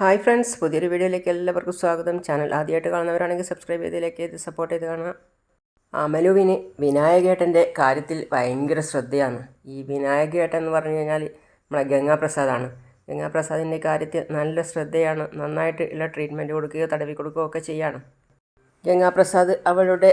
Hi friends പുതിയൊരു വീഡിയോയിലേക്ക് എല്ലാവർക്കും സ്വാഗതം. ചാനൽ ആദ്യമായിട്ട് കാണുന്നവരാണെങ്കിൽ സബ്സ്ക്രൈബ് ചെയ്തതിലേക്ക് ഇത് സപ്പോർട്ട് ചെയ്ത് കാണുക. അമലുവിന് വിനായകേട്ടന്റെ കാര്യത്തിൽ ഭയങ്കര ശ്രദ്ധയാണ്. ഈ വിനായകേട്ടൻ എന്ന് പറഞ്ഞു കഴിഞ്ഞാൽ നമ്മളെ ഗംഗാപ്രസാദാണ്. ഗംഗാപ്രസാദിന്റെ കാര്യത്തിൽ നല്ല ശ്രദ്ധയാണ്. നന്നായിട്ട് ഉള്ള ട്രീറ്റ്മെന്റ് കൊടുക്കുകയോ തടവി കൊടുക്കുകയോ ഒക്കെ ചെയ്യാണ്. ഗംഗാപ്രസാദ് അവളുടെ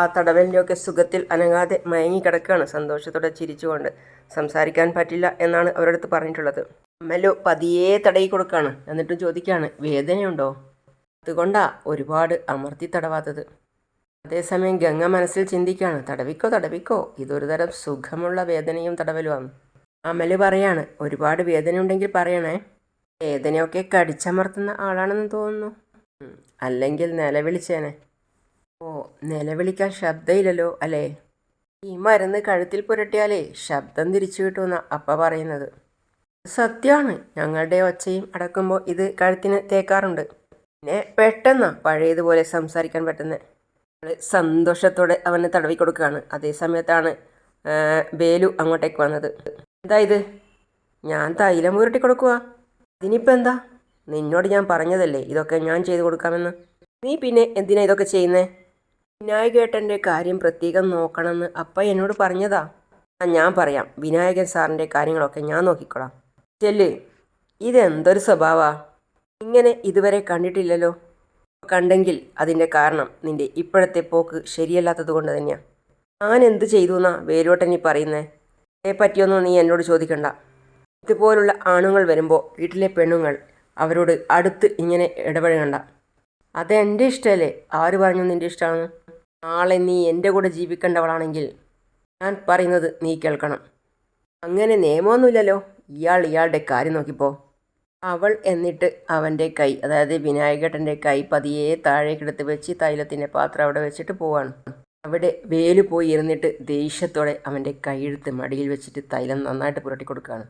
ആ തടവലിന്റെയൊക്കെ സുഖത്തിൽ അനങ്ങാതെ മയങ്ങി കിടക്കുകയാണ് സന്തോഷത്തോടെ ചിരിച്ചുകൊണ്ട് സംസാരിക്കാൻ പറ്റില്ല എന്നാണ് അവരടുത്ത് പറഞ്ഞിട്ടുള്ളത്. അമ്മലു പതിയെ തടയി കൊടുക്കാണ്. എന്നിട്ടും ചോദിക്കുകയാണ് വേദനയുണ്ടോ? അതുകൊണ്ടാ ഒരുപാട് അമർത്തി തടവാത്തത്. അതേസമയം ഗംഗ മനസ്സിൽ ചിന്തിക്കുകയാണ് തടവിക്കോ തടവിക്കോ ഇതൊരു തരം സുഖമുള്ള വേദനയും തടവലുമാണ്. അമൽ പറയാണ് ഒരുപാട് വേദനയുണ്ടെങ്കിൽ പറയണേ. വേദനയൊക്കെ കടിച്ചമർത്തുന്ന ആളാണെന്ന് തോന്നുന്നു. അല്ലെങ്കിൽ നിലവിളിച്ചേനെ. ഓ നിലവിളിക്കാൻ ശബ്ദമില്ലല്ലോ അല്ലേ? ഈ മരുന്ന് കഴുത്തിൽ പുരട്ടിയാലേ ശബ്ദം തിരിച്ചു കിട്ടുമെന്ന അപ്പ പറയുന്നത്. സത്യമാണ് ഞങ്ങളുടെ ഒച്ചയും അടക്കുമ്പോൾ ഇത് കഴുത്തിന് തേക്കാറുണ്ട്. പിന്നെ പെട്ടെന്ന് പഴയതുപോലെ സംസാരിക്കാൻ പറ്റുന്നത് സന്തോഷത്തോടെ അവനെ തടവി കൊടുക്കുകയാണ്. അതേ സമയത്താണ് ബേലു അങ്ങോട്ടേക്ക് വന്നത്. എന്താ ഇത്? ഞാൻ തൈലം പുരട്ടി കൊടുക്കുക അതിനിപ്പോൾ എന്താ? നിന്നോട് ഞാൻ പറഞ്ഞതല്ലേ ഇതൊക്കെ ഞാൻ ചെയ്തു കൊടുക്കാമെന്ന്. നീ പിന്നെ എന്തിനാ ഇതൊക്കെ ചെയ്യുന്നേ? വിനായകേട്ടന്റെ കാര്യം പ്രത്യേകം നോക്കണമെന്ന് അപ്പ എന്നോട് പറഞ്ഞതാ. ഞാൻ പറയാം. വിനായകൻ സാറിന്റെ കാര്യങ്ങളൊക്കെ ഞാൻ നോക്കിക്കോളാം. ചെല്ല്. ഇതെന്തൊരു സ്വഭാവാ? ഇങ്ങനെ ഇതുവരെ കണ്ടിട്ടില്ലല്ലോ. കണ്ടെങ്കിൽ അതിന്റെ കാരണം നിന്റെ ഇപ്പോഴത്തെ പോക്ക് ശരിയല്ലാത്തത് കൊണ്ട് തന്നെയാണ് ഞാൻ എന്ത് ചെയ്തു എന്നാ വേരോട്ടൻ നീ പറയുന്നേ? അതേ പറ്റിയൊന്നും നീ എന്നോട് ചോദിക്കണ്ട. ഇതുപോലുള്ള ആണുങ്ങൾ വരുമ്പോൾ വീട്ടിലെ പെണ്ണുങ്ങൾ അവരോട് അടുത്ത് ഇങ്ങനെ ഇടപഴകണ്ട. അതെന്റെ ഇഷ്ടമല്ലേ ആര് പറഞ്ഞു നിന്റെ ഇഷ്ടമാണ് നാളെ നീ എന്റെ കൂടെ ജീവിക്കേണ്ടവളാണെങ്കിൽ ഞാൻ പറയുന്നത് നീ കേൾക്കണം. അങ്ങനെ നിയമമൊന്നുമില്ലല്ലോ. ഇയാൾ ഇയാളുടെ കാര്യം നോക്കിപ്പോ. അവൾ എന്നിട്ട് അവന്റെ കൈ അതായത് വിനായകേട്ടന്റെ കൈ പതിയെ താഴേക്കെടുത്ത് വെച്ച് തൈലത്തിന്റെ പാത്രം അവിടെ വെച്ചിട്ട് പോവാണ്. അവിടെ വേൽ പോയി ഇരുന്നിട്ട് ദേഷ്യത്തോടെ അവന്റെ കൈയെടുത്ത് മടിയിൽ വെച്ചിട്ട് തൈലം നന്നായിട്ട് പുരട്ടി കൊടുക്കുകയാണ്.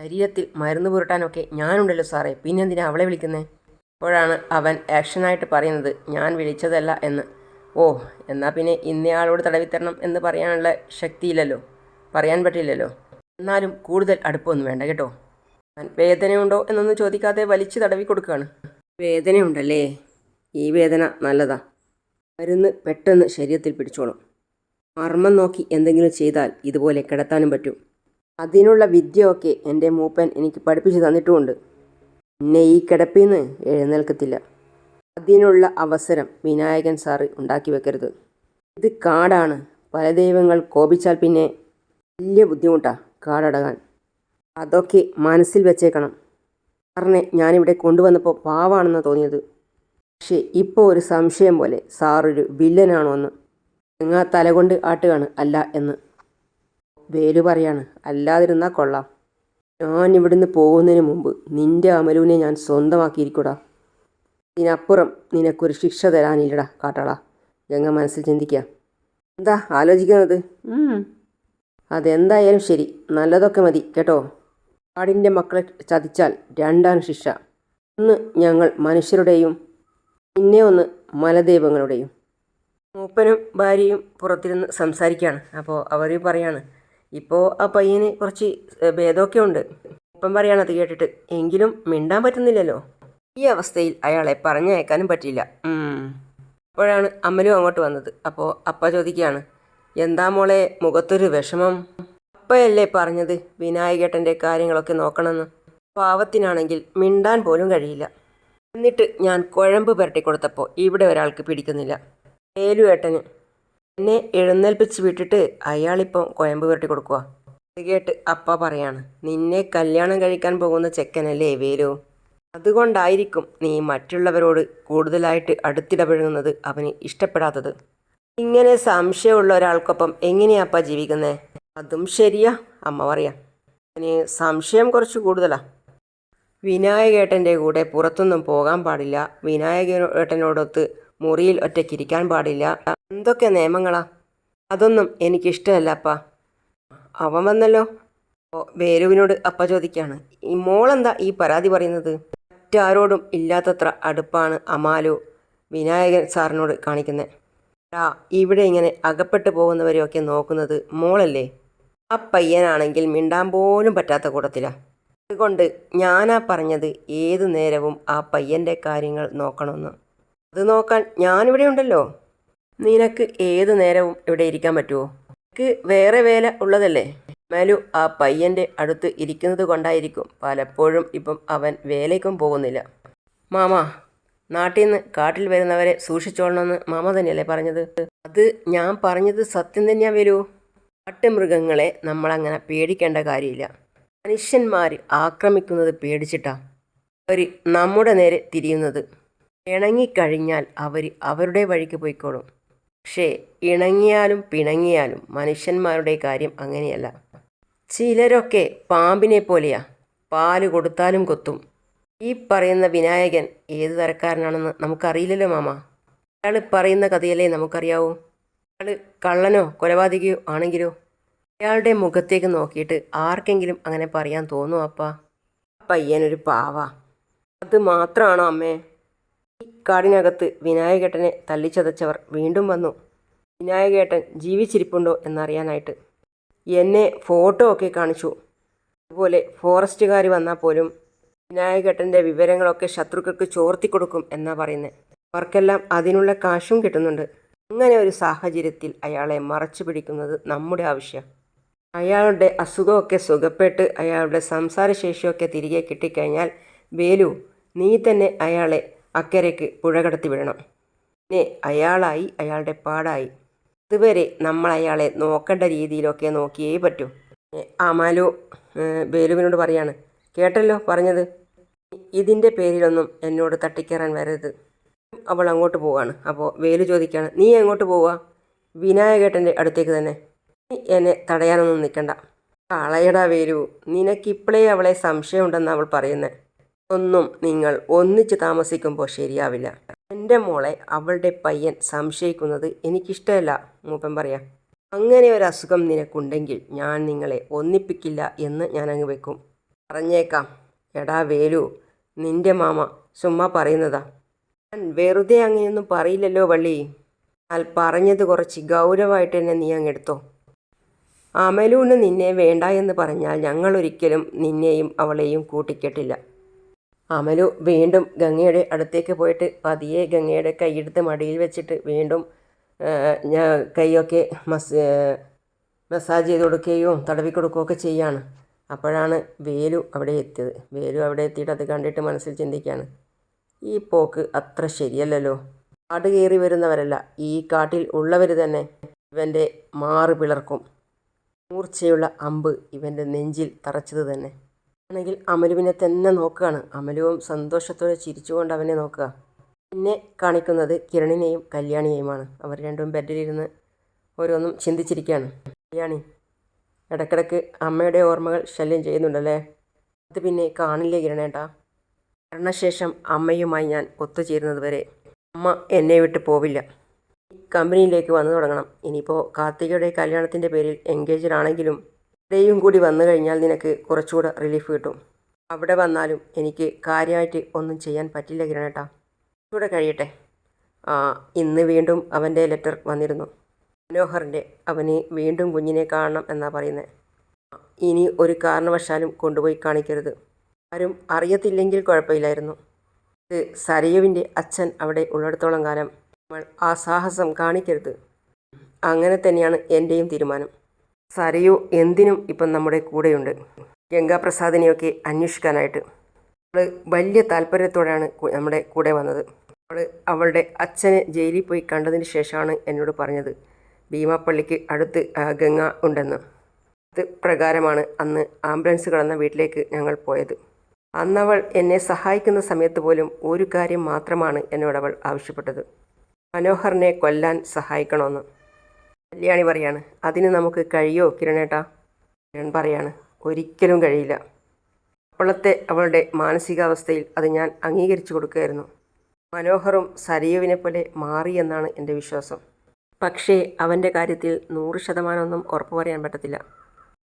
ശരീരത്തിൽ മരുന്ന് പുരട്ടാനൊക്കെ ഞാനുണ്ടല്ലോ സാറേ പിന്നെന്തിനാ അവളെ വിളിക്കുന്നേ? അപ്പോഴാണ് അവൻ ആക്ഷനായിട്ട് പറയുന്നത് ഞാൻ വിളിച്ചതല്ല എന്ന്. ഓ എന്നാൽ പിന്നെ ഇന്നയാളോട് തടവിത്തരണം എന്ന് പറയാനുള്ള ശക്തിയില്ലല്ലോ? പറയാൻ പറ്റില്ലല്ലോ? എന്നാലും കൂടുതൽ അടുപ്പമൊന്നും വേണ്ട കേട്ടോ. വേദനയുണ്ടോ എന്നൊന്നും ചോദിക്കാതെ വലിച്ചു തടവി കൊടുക്കുകയാണ്. വേദനയുണ്ടല്ലേ? ഈ വേദന നല്ലതാ. മരുന്ന് പെട്ടെന്ന് ശരീരത്തിൽ പിടിച്ചോളും. മർമ്മം നോക്കി എന്തെങ്കിലും ചെയ്താൽ ഇതുപോലെ കിടത്താനും പറ്റും. അതിനുള്ള വിദ്യയൊക്കെ എന്റെ മൂപ്പൻ എനിക്ക് പഠിപ്പിച്ചു തന്നിട്ടുമുണ്ട്. പിന്നെ ഈ കിടപ്പിൽ നിന്ന് എഴുന്നേൽക്കത്തില്ല. അതിനുള്ള അവസരം വിനായകൻ സാറ് ഉണ്ടാക്കി വെക്കരുത്. ഇത് കാടാണ്. പല ദൈവങ്ങൾ കോപിച്ചാൽ പിന്നെ വലിയ ബുദ്ധിമുട്ടാണ് കാടടകാൻ. അതൊക്കെ മനസ്സിൽ വെച്ചേക്കണം. സാറിനെ ഞാനിവിടെ കൊണ്ടുവന്നപ്പോൾ പാവാണെന്ന് തോന്നിയത്. പക്ഷേ ഇപ്പോൾ ഒരു സംശയം പോലെ സാറൊരു വില്ലനാണോ എന്ന് നിങ്ങൾ തലകൊണ്ട് ആട്ടുകയാണ് അല്ല എന്ന്. വേലു പറയാണ് അല്ലാതിരുന്നാൽ കൊള്ളാം. ഞാൻ ഇവിടുന്ന് പോകുന്നതിന് മുമ്പ് നിന്റെ അമലുവിനെ ഞാൻ സ്വന്തമാക്കിയിരിക്കൂടാ. ഇതിനപ്പുറം നിനക്കൊരു ശിക്ഷ തരാനില്ലടാ കാട്ടാളാ. ഗംഗ മനസ്സിൽ ചിന്തിക്കുക എന്താ ആലോചിക്കുന്നത്. അതെന്തായാലും ശരി. നല്ലതൊക്കെ മതി കേട്ടോ? കാടിന്റെ മക്കളെ ചതിച്ചാൽ രണ്ടാണ് ശിക്ഷ. ഒന്ന് ഞങ്ങൾ മനുഷ്യരുടെയും പിന്നെ ഒന്ന് മലദൈവങ്ങളുടെയും. മൂപ്പനും ഭാര്യയും പുറത്തിരുന്ന് സംസാരിക്കുകയാണ് അപ്പോൾ അവർ പറയാണ് ഇപ്പോൾ ആ പയ്യന് കുറച്ച് ഭേദമൊക്കെ ഉണ്ട്. ഇപ്പം പറയാണ് അത് കേട്ടിട്ട്. എങ്കിലും മിണ്ടാൻ പറ്റുന്നില്ലല്ലോ? ഈ അവസ്ഥയിൽ അയാളെ പറഞ്ഞയക്കാനും പറ്റില്ല അപ്പോഴാണ് അമ്മലും അങ്ങോട്ട് വന്നത്. അപ്പോൾ അപ്പ ചോദിക്കുകയാണ് എന്താ മോളെ മുഖത്തൊരു വിഷമം? അപ്പയല്ലേ പറഞ്ഞത് വിനായകേട്ടന്റെ കാര്യങ്ങളൊക്കെ നോക്കണമെന്ന്. പാവത്തിനാണെങ്കിൽ മിണ്ടാൻ പോലും കഴിയില്ല. എന്നിട്ട് ഞാൻ കുഴമ്പ് പുരട്ടി കൊടുത്തപ്പോൾ ഇവിടെ ഒരാൾക്ക് പിടിക്കുന്നില്ല. ഏലുവേട്ടന് എന്നെ എഴുന്നേൽപ്പിച്ച് വിട്ടിട്ട് അയാളിപ്പം കുഴമ്പ് പുരട്ടി കൊടുക്കുക അത് കേട്ട് അപ്പ പറയാണ് നിന്നെ കല്യാണം കഴിക്കാൻ പോകുന്ന ചെക്കനല്ലേ വേലു? അതുകൊണ്ടായിരിക്കും നീ മറ്റുള്ളവരോട് കൂടുതലായിട്ട് അടുത്തിടപഴകുന്നത് അവന് ഇഷ്ടപ്പെടാത്തത്. ഇങ്ങനെ സംശയമുള്ള ഒരാൾക്കൊപ്പം എങ്ങനെയാപ്പ ജീവിക്കുന്നത് ജീവിക്കുന്നേ? അതും ശരിയാ. അമ്മ പറയാ. ഇനി സംശയം കുറച്ച് കൂടുതലാ. വിനായകേട്ടന്റെ കൂടെ പുറത്തൊന്നും പോകാൻ പാടില്ല. വിനായകേട്ടനോടൊത്ത് മുറിയിൽ ഒറ്റയ്ക്കിരിക്കാൻ പാടില്ല. എന്തൊക്കെ നിയമങ്ങളാ? അതൊന്നും എനിക്കിഷ്ടമല്ലപ്പ അവൻ വന്നല്ലോ. വേരുവിനോട് അപ്പ ചോദിക്കുകയാണ് ഈ മോളെന്താ ഈ പരാതി പറയുന്നത്? മറ്റാരോടും ഇല്ലാത്തത്ര അടുപ്പാണ് അമാലു വിനായകൻ സാറിനോട് കാണിക്കുന്നത് ആ ഇവിടെ ഇങ്ങനെ അകപ്പെട്ടു പോകുന്നവരെയൊക്കെ നോക്കുന്നത് മോളല്ലേ? ആ പയ്യനാണെങ്കിൽ മിണ്ടാൻ പോലും പറ്റാത്ത കൂട്ടത്തിലാണ് അതുകൊണ്ട് ഞാനാ പറഞ്ഞത് ഏതു നേരവും ആ പയ്യന്റെ കാര്യങ്ങൾ നോക്കണമെന്ന്. അത് നോക്കാൻ ഞാനിവിടെ ഉണ്ടല്ലോ. നിനക്ക് ഏതു നേരവും ഇവിടെ ഇരിക്കാൻ പറ്റുമോ എനിക്ക് വേറെ വേല ഉള്ളതല്ലേ? മേലു ആ പയ്യന്റെ അടുത്ത് ഇരിക്കുന്നത് കൊണ്ടായിരിക്കും പലപ്പോഴും ഇപ്പം അവൻ വേലയ്ക്കും പോകുന്നില്ല. മാമ നാട്ടിൽ നിന്ന് കാട്ടിൽ വരുന്നവരെ സൂക്ഷിച്ചോളണമെന്ന് മാമ തന്നെയല്ലേ പറഞ്ഞത്? അത് ഞാൻ പറഞ്ഞത് സത്യം തന്നെയാ വരൂ. കാട്ടുമൃഗങ്ങളെ നമ്മളങ്ങനെ പേടിക്കേണ്ട കാര്യമില്ല. മനുഷ്യന്മാർ ആക്രമിക്കുന്നത് പേടിച്ചിട്ടാ അവർ നമ്മുടെ നേരെ തിരിയുന്നത്. ഇണങ്ങിക്കഴിഞ്ഞാൽ അവർ അവരുടെ വഴിക്ക് പോയിക്കോളും. പക്ഷേ ഇണങ്ങിയാലും പിണങ്ങിയാലും മനുഷ്യന്മാരുടെ കാര്യം അങ്ങനെയല്ല. ചിലരൊക്കെ പാമ്പിനെ പോലെയാ. പാൽ കൊടുത്താലും കൊത്തും. ഈ പറയുന്ന വിനായകൻ ഏത് തരക്കാരനാണെന്ന് നമുക്കറിയില്ലല്ലോ മാമ. അയാൾ പറയുന്ന കഥയല്ലേ നമുക്കറിയാവൂ. അയാൾ കള്ളനോ കൊലപാതകയോ ആണെങ്കിലോ അയാളുടെ മുഖത്തേക്ക് നോക്കിയിട്ട് ആർക്കെങ്കിലും അങ്ങനെ പറയാൻ തോന്നുമോ അപ്പാ? പയ്യനൊരു പാവ. അത് മാത്രമാണോ അമ്മേ? ഈ കാടിനകത്ത് വിനായകേട്ടനെ തല്ലിച്ചതച്ചവർ വീണ്ടും വന്നു. വിനായകേട്ടൻ ജീവിച്ചിരിപ്പുണ്ടോ എന്നറിയാനായിട്ട്. എന്നെ ഫോട്ടോ ഒക്കെ കാണിച്ചു. അതുപോലെ ഫോറസ്റ്റുകാർ വന്നാൽ പോലും വിനായകേട്ടന്റെ വിവരങ്ങളൊക്കെ ശത്രുക്കൾക്ക് ചോർത്തി കൊടുക്കും എന്നാ പറയുന്നത്. അവർക്കെല്ലാം അതിനുള്ള കാശും കിട്ടുന്നുണ്ട്. അങ്ങനെ ഒരു സാഹചര്യത്തിൽ അയാളെ മറച്ചു പിടിക്കുന്നത് നമ്മുടെ ആവശ്യം. അയാളുടെ അസുഖമൊക്കെ സുഖപ്പെട്ട് അയാളുടെ സംസാരശേഷിയൊക്കെ തിരികെ കിട്ടിക്കഴിഞ്ഞാൽ വേലു നീ തന്നെ അയാളെ അക്കരയ്ക്ക് പുഴ കടത്തി വിടണം. പിന്നെ അയാളായി അയാളുടെ പാടായി. ഇതുവരെ നമ്മൾ അയാളെ നോക്കേണ്ട രീതിയിലൊക്കെ നോക്കിയേ പറ്റൂ. ഏ, വേലുവിനോട് പറയാണ്. കേട്ടല്ലോ പറഞ്ഞത്? ഇതിന്റെ പേരിലൊന്നും എന്നോട് തട്ടിക്കയറാൻ വരരുത്. അവൾ അങ്ങോട്ട് പോവാണ്. അപ്പോൾ വേലു ചോദിക്കുകയാണ് നീ എങ്ങോട്ട് പോവുക വിനായകേട്ടന്റെ അടുത്തേക്ക് തന്നെ. നീ എന്നെ തടയാനൊന്നും നിൽക്കണ്ട കളയടാ വേലു നിനക്കിപ്പോഴേ അവളെ സംശയമുണ്ടെന്ന് അവൾ പറയുന്നത് ഒന്നും നിങ്ങൾ ഒന്നിച്ച് താമസിക്കുമ്പോൾ ശരിയാവില്ല. എന്റെ മോളെ അവളുടെ പയ്യൻ സംശയിക്കുന്നത് എനിക്കിഷ്ടമല്ല മൂപ്പൻ പറയാം. അങ്ങനെ ഒരു അസുഖം നിനക്കുണ്ടെങ്കിൽ ഞാൻ നിങ്ങളെ ഒന്നിപ്പിക്കില്ല എന്ന് ഞാൻ അങ്ങ് വെക്കും. പറഞ്ഞേക്കാം. എടാ വേലു നിന്റെ മാമ ചുമ്മാ പറയുന്നതാ. ഞാൻ വെറുതെ അങ്ങനെയൊന്നും പറയില്ലല്ലോ വള്ളി. എന്നാൽ പറഞ്ഞത് കുറച്ച് ഗൗരവമായിട്ട് തന്നെ നീ അങ്ങ് എടുത്തോ. അമലൂന് നിന്നെ വേണ്ട എന്ന് പറഞ്ഞാൽ ഞങ്ങൾ ഒരിക്കലും നിന്നെയും അവളെയും കൂട്ടിക്കെട്ടില്ല. അമലു വീണ്ടും ഗംഗയുടെ അടുത്തേക്ക് പോയിട്ട് പതിയെ ഗംഗയുടെ കൈയെടുത്ത് മടിയിൽ വെച്ചിട്ട് വീണ്ടും ഞാൻ കൈയൊക്കെ മസ് മസാജ് ചെയ്ത് കൊടുക്കുകയോ തടവി കൊടുക്കുകയോ ഒക്കെ ചെയ്യാണ്. അപ്പോഴാണ് വേലു അവിടെ എത്തിയത്. വേലു അവിടെ എത്തിയിട്ട് അത് കണ്ടിട്ട് മനസ്സിൽ ചിന്തിക്കുകയാണ്. ഈ പോക്ക് അത്ര ശരിയല്ലല്ലോ. കാട് കയറി വരുന്നവരല്ല. ഈ കാട്ടിൽ ഉള്ളവർ തന്നെ ഇവന്റെ മാറ് പിളർക്കും. മൂർച്ചയുള്ള അമ്പ് ഇവന്റെ നെഞ്ചിൽ തറച്ചത് തന്നെ. ആണെങ്കിൽ അമലുവിനെ തന്നെ നോക്കുകയാണ്. അമലുവും സന്തോഷത്തോടെ ചിരിച്ചുകൊണ്ട് അവനെ നോക്കുക. പിന്നെ കാണിക്കുന്നത് കിരണിനെയും കല്യാണിയെയുമാണ്. അവർ രണ്ടും ബെഡിലിരുന്ന് ഓരോന്നും ചിന്തിച്ചിരിക്കുകയാണ്. കല്യാണി ഇടയ്ക്കിടയ്ക്ക് അമ്മയുടെ ഓർമ്മകൾ ശല്യം ചെയ്യുന്നുണ്ടല്ലേ? അത് പിന്നെ കാണില്ലേ കിരണേട്ടാ? മരണശേഷം അമ്മയുമായി ഞാൻ ഒത്തുചേരുന്നത് വരെ അമ്മ എന്നെ വിട്ട് പോവില്ല. കമ്പനിയിലേക്ക് വന്നു തുടങ്ങണം. ഇനിയിപ്പോൾ കാർത്തികയുടെ കല്യാണത്തിന്റെ പേരിൽ എൻഗേജ്ഡ് ആണെങ്കിലും ഇവിടെയും കൂടി വന്നു കഴിഞ്ഞാൽ നിനക്ക് കുറച്ചുകൂടെ റിലീഫ് കിട്ടും. അവിടെ വന്നാലും എനിക്ക് കാര്യമായിട്ട് ഒന്നും ചെയ്യാൻ പറ്റില്ല കിരണേട്ടാ. കൂടെ കഴിയട്ടെ. ആ ഇന്ന് വീണ്ടും അവന്റെ ലെറ്റർ വന്നിരുന്നു. മനോഹറിന്റെ അവന് വീണ്ടും കുഞ്ഞിനെ കാണണം എന്നാണ് പറയുന്നത് ഇനി ഒരു കാരണവശാലും കൊണ്ടുപോയി കാണിക്കരുത്. ആരും അറിയത്തില്ലെങ്കിൽ കുഴപ്പമില്ലായിരുന്നു. ഇത് സരയുവിന്റെ അച്ഛൻ അവിടെ ഉള്ളിടത്തോളം കാലം നമ്മൾ ആ സാഹസം കാണിക്കരുത്. അങ്ങനെ തന്നെയാണ് എന്റെയും തീരുമാനം. സരയു എന്തിനും ഇപ്പം നമ്മുടെ കൂടെയുണ്ട്. ഗംഗാപ്രസാദിനെയൊക്കെ അന്വേഷിക്കാനായിട്ട്. അവൾ വലിയ താല്പര്യത്തോടെയാണ് നമ്മുടെ കൂടെ വന്നത്. അവൾ അവളുടെ അച്ഛനെ ജയിലിൽ പോയി കണ്ടതിന് ശേഷമാണ് എന്നോട് പറഞ്ഞത്. ഭീമാപ്പള്ളിക്ക് അടുത്ത് ഗംഗ ഉണ്ടെന്ന്. ഇത് പ്രകാരമാണ് അന്ന് ആംബുലൻസ് കടന്ന വീട്ടിലേക്ക് ഞങ്ങൾ പോയത്. അന്നവൾ എന്നെ സഹായിക്കുന്ന സമയത്ത് പോലും ഒരു കാര്യം മാത്രമാണ് എന്നോടവൾ ആവശ്യപ്പെട്ടത്. മനോഹറിനെ കൊല്ലാൻ സഹായിക്കണമെന്ന് കല്യാണി പറയാണ് അതിന് നമുക്ക് കഴിയോ കിരണേട്ടാ? കിരൺ പറയാണ് ഒരിക്കലും കഴിയില്ല. അപ്പോഴത്തെ അവളുടെ മാനസികാവസ്ഥയിൽ അത് ഞാൻ അംഗീകരിച്ചു കൊടുക്കുകയായിരുന്നു. മനോഹറും സരയുവിനെ പോലെ മാറിയെന്നാണ് എന്റെ വിശ്വാസം. പക്ഷേ അവന്റെ കാര്യത്തിൽ നൂറ് ശതമാനമൊന്നും ഉറപ്പ് പറയാൻ പറ്റത്തില്ല.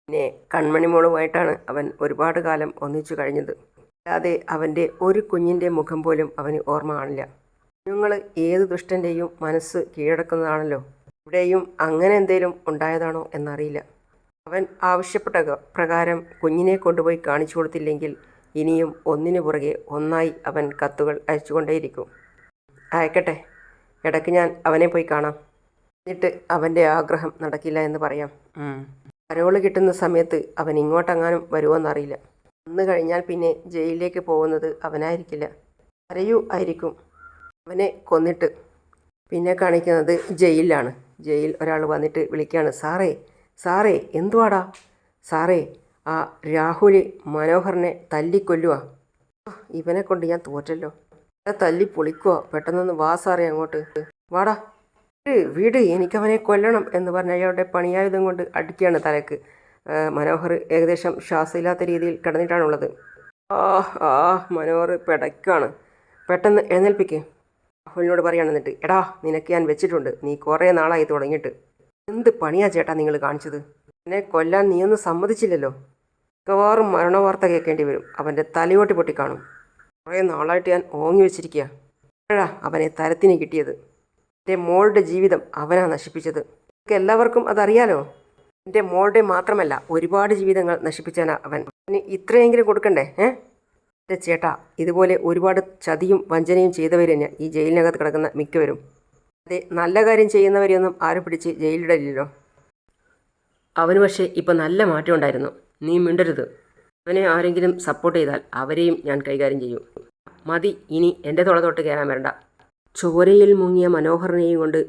പിന്നെ കൺമണിമോളുമായിട്ടാണ് അവൻ ഒരുപാട് കാലം ഒന്നിച്ചു കഴിഞ്ഞത്. അല്ലാതെ അവന്റെ ഒരു കുഞ്ഞിന്റെ മുഖം പോലും അവന് ഓർമ്മ കാണില്ല. കുഞ്ഞുങ്ങൾ ഏത് ദുഷ്ടന്റെയും മനസ്സ് കീഴടക്കുന്നതാണല്ലോ. ഇവിടെയും അങ്ങനെ എന്തേലും ഉണ്ടായതാണോ എന്നറിയില്ല. അവൻ ആവശ്യപ്പെട്ട പ്രകാരം കുഞ്ഞിനെ കൊണ്ടുപോയി കാണിച്ചു കൊടുത്തില്ലെങ്കിൽ ഇനിയും ഒന്നിനു പുറകെ ഒന്നായി അവൻ കത്തുകൾ അയച്ചുകൊണ്ടേയിരിക്കും. അയക്കട്ടെ. ഇടയ്ക്ക് ഞാൻ അവനെ പോയി കാണാം. എന്നിട്ട് അവന്റെ ആഗ്രഹം നടക്കില്ല എന്ന് പറയാം. പരോൾ കിട്ടുന്ന സമയത്ത് അവൻ ഇങ്ങോട്ടെങ്ങാനും വരുമോന്നറിയില്ല വന്നു കഴിഞ്ഞാൽ പിന്നെ ജയിലിലേക്ക് പോകുന്നത് അവനായിരിക്കില്ല. അരയൂ ആയിരിക്കും. അവനെ കൊന്നിട്ട് പിന്നെ കാണിക്കുന്നത് ജയിലിലാണ്. ജയിൽ ഒരാൾ വന്നിട്ട് വിളിക്കുകയാണ് സാറേ സാറേ എന്തുവാടാ? സാറേ ആ രാഹുൽ മനോഹറിനെ തല്ലിക്കൊല്ലുക ഇവനെ കൊണ്ട് ഞാൻ തോറ്റല്ലോ. തല്ലി പൊളിക്കുക പെട്ടെന്നൊന്ന് വാ സാറേ അങ്ങോട്ട്. വാടാ വീട് എനിക്കവനെ കൊല്ലണം എന്ന് പറഞ്ഞ അയാളുടെ പണിയായുധം കൊണ്ട് അടിക്കുകയാണ് തലക്ക് മനോഹർ ഏകദേശം ശ്വാസമില്ലാത്ത രീതിയിൽ കിടന്നിട്ടാണുള്ളത്. ആ ആ മനോഹർ പിടയ്ക്കാണ് പെട്ടെന്ന് എഴുന്നേൽപ്പിക്കേ. രാഹുലിനോട് പറയാണ് എന്നിട്ട് എടാ നിനക്ക് ഞാൻ വെച്ചിട്ടുണ്ട്. നീ കുറേ നാളായി തുടങ്ങിയിട്ട്. എന്ത് പണിയാ ചേട്ടാ നിങ്ങൾ കാണിച്ചത്? എന്നെ കൊല്ലാൻ നീയൊന്നും സമ്മതിച്ചില്ലല്ലോ? മിക്കവാറും മരണവാർത്ത കേൾക്കേണ്ടി വരും. അവന്റെ തലയോട്ടി പൊട്ടിക്കാണും. കുറേ നാളായിട്ട് ഞാൻ ഓങ്ങി വെച്ചിരിക്കുക എപ്പോഴാ അവനെ തരത്തിന് കിട്ടിയത്. എന്റെ മോളുടെ ജീവിതം അവനാ നശിപ്പിച്ചത്. നിങ്ങൾക്ക് എല്ലാവർക്കും അതറിയാലോ? എന്റെ മോളുടെ മാത്രമല്ല ഒരുപാട് ജീവിതങ്ങൾ നശിപ്പിച്ചാനാ അവൻ. അവന് ഇത്രയെങ്കിലും കൊടുക്കണ്ടേ? ഏ? എന്റെ ചേട്ടാ ഇതുപോലെ ഒരുപാട് ചതിയും വഞ്ചനയും ചെയ്തവർ തന്നെ ഈ ജയിലിനകത്ത് കിടക്കുന്ന മിക്കവരും. അതെ നല്ല കാര്യം ചെയ്യുന്നവരെയൊന്നും ആരും പിടിച്ച് ജയിലിടലില്ലല്ലോ അവന് പക്ഷേ ഇപ്പം നല്ല മാറ്റം ഉണ്ടായിരുന്നു. നീ മിണ്ടരുത്. അവനെ ആരെങ്കിലും സപ്പോർട്ട് ചെയ്താൽ അവരെയും ഞാൻ കൈകാര്യം ചെയ്യും. മതി ഇനി എന്റെ തുള തൊട്ട് കയറാൻ വരണ്ട. ചോരയിൽ മുങ്ങിയ മനോഹരനെയും കൊണ്ട്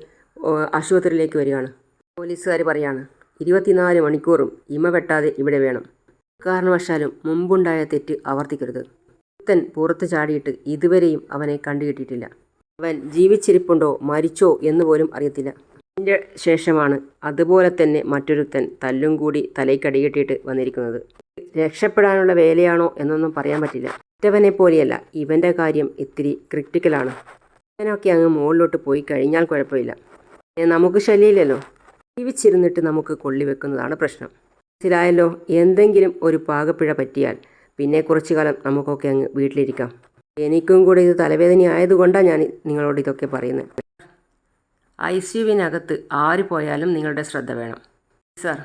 ആശുപത്രിയിലേക്ക് വരികയാണ്. പോലീസുകാർ പറയാണ് ഇരുപത്തിനാല് മണിക്കൂറും ഇമ വെട്ടാതെ ഇവിടെ വേണം. കാരണവശാലും മുമ്പുണ്ടായ തെറ്റ് ആവർത്തിക്കരുത്. പുത്തൻ പുറത്ത് ചാടിയിട്ട് ഇതുവരെയും അവനെ കണ്ടുകിട്ടിയിട്ടില്ല. അവൻ ജീവിച്ചിരിപ്പുണ്ടോ മരിച്ചോ എന്ന് പോലും അറിയത്തില്ല. അതിന്റെ ശേഷമാണ് അതുപോലെ തന്നെ മറ്റൊരുത്തൻ തല്ലും കൂടി തലയ്ക്കടികിട്ടിട്ട് വന്നിരിക്കുന്നത്. രക്ഷപ്പെടാനുള്ള വേലയാണോ എന്നൊന്നും പറയാൻ പറ്റില്ല. മറ്റവനെ പോലെയല്ല ഇവന്റെ കാര്യം ഇത്തിരി ക്രിട്ടിക്കലാണ്. ഇവനൊക്കെ അങ്ങ് മുകളിലോട്ട് പോയി കഴിഞ്ഞാൽ കുഴപ്പമില്ല. നമുക്ക് ശല്യമില്ലല്ലോ. ജീവിച്ചിരുന്നിട്ട് നമുക്ക് കൊള്ളി വെക്കുന്നതാണ് പ്രശ്നം. മനസ്സിലായല്ലോ? എന്തെങ്കിലും ഒരു പാകപ്പിഴ പറ്റിയാൽ പിന്നെ കുറച്ചു കാലം നമുക്കൊക്കെ അങ്ങ് വീട്ടിലിരിക്കാം. എനിക്കും കൂടെ ഇത് തലവേദന ആയതുകൊണ്ടാണ് ഞാൻ നിങ്ങളോട് ഇതൊക്കെ പറയുന്നത് ഐ സിയുവിനകത്ത് ആര് പോയാലും നിങ്ങളുടെ ശ്രദ്ധ വേണം. സാർ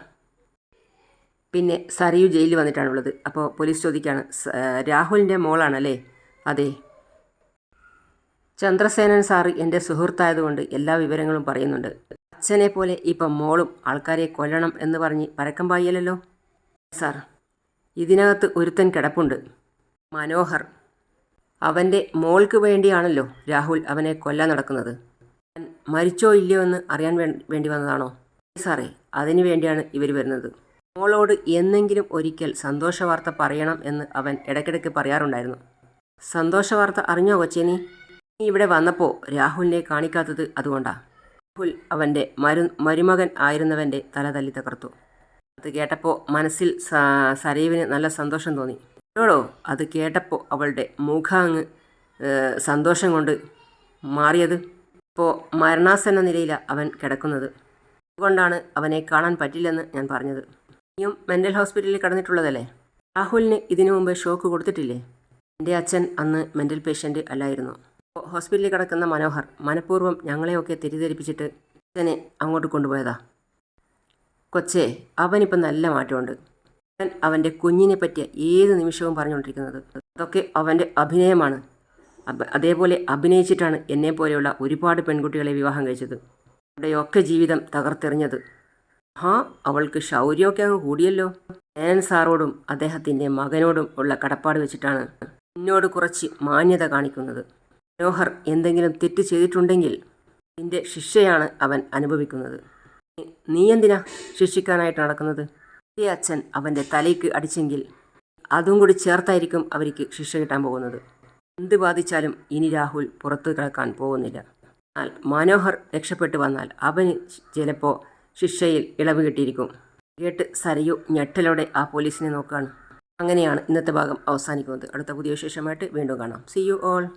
പിന്നെ സറിയു ജയിലിൽ വന്നിട്ടാണുള്ളത്. അപ്പോൾ പോലീസ് ചോദിക്കുകയാണ് "സ- രാഹുലിന്റെ മോളാണല്ലേ? അതെ. ചന്ദ്രസേനൻ സാറ് എന്റെ സുഹൃത്തായതുകൊണ്ട് എല്ലാ വിവരങ്ങളും പറയുന്നുണ്ട്. അച്ഛനെ പോലെ ഇപ്പം മോളും ആൾക്കാരെ കൊല്ലണം എന്ന് പറഞ്ഞ് പരക്കം പായലല്ലോ സാർ ഇതിനകത്ത് ഒരുത്തൻ കിടപ്പുണ്ട്. മനോഹർ. അവന്റെ മോൾക്ക് വേണ്ടിയാണല്ലോ രാഹുൽ അവനെ കൊല്ലാൻ നടക്കുന്നത്. മരിച്ചോ ഇല്ലയോ എന്ന് അറിയാൻ വേണ്ടി വന്നതാണോ? സാറേ അതിനു വേണ്ടിയാണ് ഇവർ വരുന്നത്. മോളോട് എന്നെങ്കിലും ഒരിക്കൽ സന്തോഷവാർത്ത പറയണം എന്ന് അവൻ ഇടയ്ക്കിടയ്ക്ക് പറയാറുണ്ടായിരുന്നു. സന്തോഷവാർത്ത അറിഞ്ഞോ കൊച്ചേ നീ നീ ഇവിടെ വന്നപ്പോൾ രാഹുലിനെ കാണിക്കാത്തത് അതുകൊണ്ടാ. രാഹുൽ അവന്റെ മരു മരുമകൻ ആയിരുന്നവന്റെ തല തല്ലി തകർത്തു. അത് കേട്ടപ്പോൾ മനസ്സിൽ സരീവിന് നല്ല സന്തോഷം തോന്നി. കേടോ അത് കേട്ടപ്പോൾ അവളുടെ മുഖം അങ്ങ് സന്തോഷം കൊണ്ട് മാറിയത്. ഇപ്പോൾ മരണാസന്ന നിലയിലാണ് അവൻ കിടക്കുന്നത്. അതുകൊണ്ടാണ് അവനെ കാണാൻ പറ്റില്ലെന്ന് ഞാൻ പറഞ്ഞത്. ഇനിയും മെന്റൽ ഹോസ്പിറ്റലിൽ കിടന്നിട്ടുള്ളതല്ലേ? രാഹുലിന് ഇതിനു മുമ്പ് ഷോക്ക് കൊടുത്തിട്ടില്ലേ? എന്റെ അച്ഛൻ അന്ന് മെന്റൽ പേഷ്യന്റ് അല്ലായിരുന്നു. ഹോസ്പിറ്റലിൽ കിടക്കുന്ന മനോഹർ മനഃപൂർവം ഞങ്ങളെയൊക്കെ തെറ്റിദ്ധരിപ്പിച്ചിട്ട് അച്ഛനെ അങ്ങോട്ട് കൊണ്ടുപോയതാ. കൊച്ചേ അവനിപ്പം നല്ല മാറ്റമുണ്ട്. അവൻ അവന്റെ കുഞ്ഞിനെ പറ്റിയ ഏത് നിമിഷവും പറഞ്ഞുകൊണ്ടിരിക്കുന്നത് അതൊക്കെ അവന്റെ അഭിനയമാണ്. അതേപോലെ അഭിനയിച്ചിട്ടാണ് എന്നെ പോലെയുള്ള ഒരുപാട് പെൺകുട്ടികളെ വിവാഹം കഴിച്ചത്. അവിടെയൊക്കെ ജീവിതം തകർത്തെറിഞ്ഞത്. ആ അവൾക്ക് ശൗര്യമൊക്കെ അങ്ങ് കൂടിയല്ലോ. ഏൻ സാറോടും അദ്ദേഹത്തിന്റെ മകനോടും ഉള്ള കടപ്പാട് വെച്ചിട്ടാണ് എന്നോട് കുറച്ച് മാന്യത കാണിക്കുന്നത്. മനോഹർ എന്തെങ്കിലും തെറ്റ് ചെയ്തിട്ടുണ്ടെങ്കിൽ നിന്റെ ശിക്ഷയാണ് അവൻ അനുഭവിക്കുന്നത്. നീ- എന്തിനാ ശിക്ഷിക്കാനായിട്ട് നടക്കുന്നത്? ഈ അച്ഛൻ അവന്റെ തലയ്ക്ക് അടിച്ചെങ്കിൽ അതും കൂടി ചേർത്തായിരിക്കും അവർക്ക് ശിക്ഷ കിട്ടാൻ പോകുന്നത്. എന്ത് ബാധിച്ചാലും ഇനി രാഹുൽ പുറത്തു കിടക്കാൻ പോകുന്നില്ല. എന്നാൽ മനോഹർ രക്ഷപ്പെട്ടു വന്നാൽ അവന് ചിലപ്പോൾ ശിക്ഷയിൽ ഇളവ് കിട്ടിയിരിക്കും. കേട്ട് സരയു ഞെട്ടലോടെ ആ പോലീസിനെ നോക്കുകയാണ്. അങ്ങനെയാണ് ഇന്നത്തെ ഭാഗം അവസാനിക്കുന്നത്. അടുത്ത പുതിയ വിശേഷമായിട്ട് വീണ്ടും കാണാം. C you all